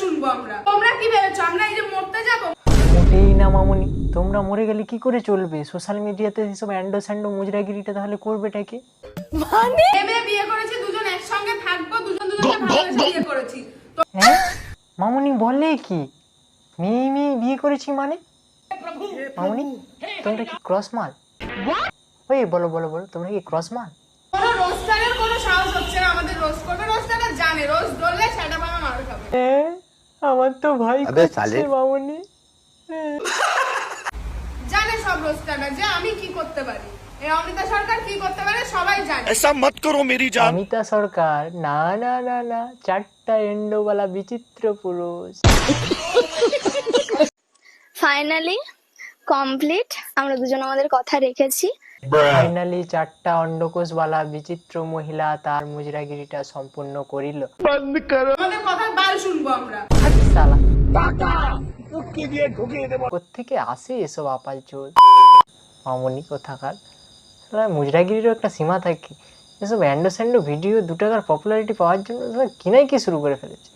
শুনব আমরা। তোমরা কি ভেবেছো? আমরা এই যে মরতে যাব? মোটেই না মামুনি। তোমরা মরে গেলে কি করে চলবে? সোশ্যাল মিডিয়াতে এসব অ্যান্ডো স্যান্ডো মুজরাগিরিটা তাহলে করবেটাকে ভেবে বিয়ে করেছি দুজন একসঙ্গে থাকব দুজন দুজনকে ভালোবেসে বিয়ে করেছি। তো হ্যাঁ? মামুনি বলে কি? মেয়ে মেয়ে বিয়ে করেছি মানে? মামুনি তোমরা কি ক্রস মাল? ওই বলো বলো বলো তোমরা কি ক্রস মাল? কোনো রোস্টারের কোনো সাহস হচ্ছে না। আমাদের রোস্ট করবে রোস্টাররা জানে রোজ ধরলে সেটা বাবা মার খাবে। হ্যাঁ? আমার তো ভয় আবে করছে সালে। মামুনি জানে সব রোস্টাররা যে আমি কি করতে পারি এই অমিতা সরকার কি করতে পারে সবাই জানে ऐसा मत करो मेरी जान অমিতা সরকার না না না না চারটা এন্ডোওয়ালা বিচিত্র পুরুষ ফাইনালি কমপ্লিট আমরা দুজন আমাদের কথা রেখেছি। ফাইনালি চারটা অন্ডকোষওয়ালা বিচিত্র মহিলা তার মুজরাগিরিটা সম্পূর্ণ করিল। আমাদের কথা বার শুনব আমরা। হাট শালা কোত্থেকে আসে এসব আপাল চোর? মামনি কোথাকার? মুজরাগিরিরও একটা সীমা থাকে। এসব অ্যান্ডো স্যান্ডো ভিডিও দু টাকার পপুলারিটি পাওয়ার জন্য কিনাই কি শুরু করে ফেলেছে?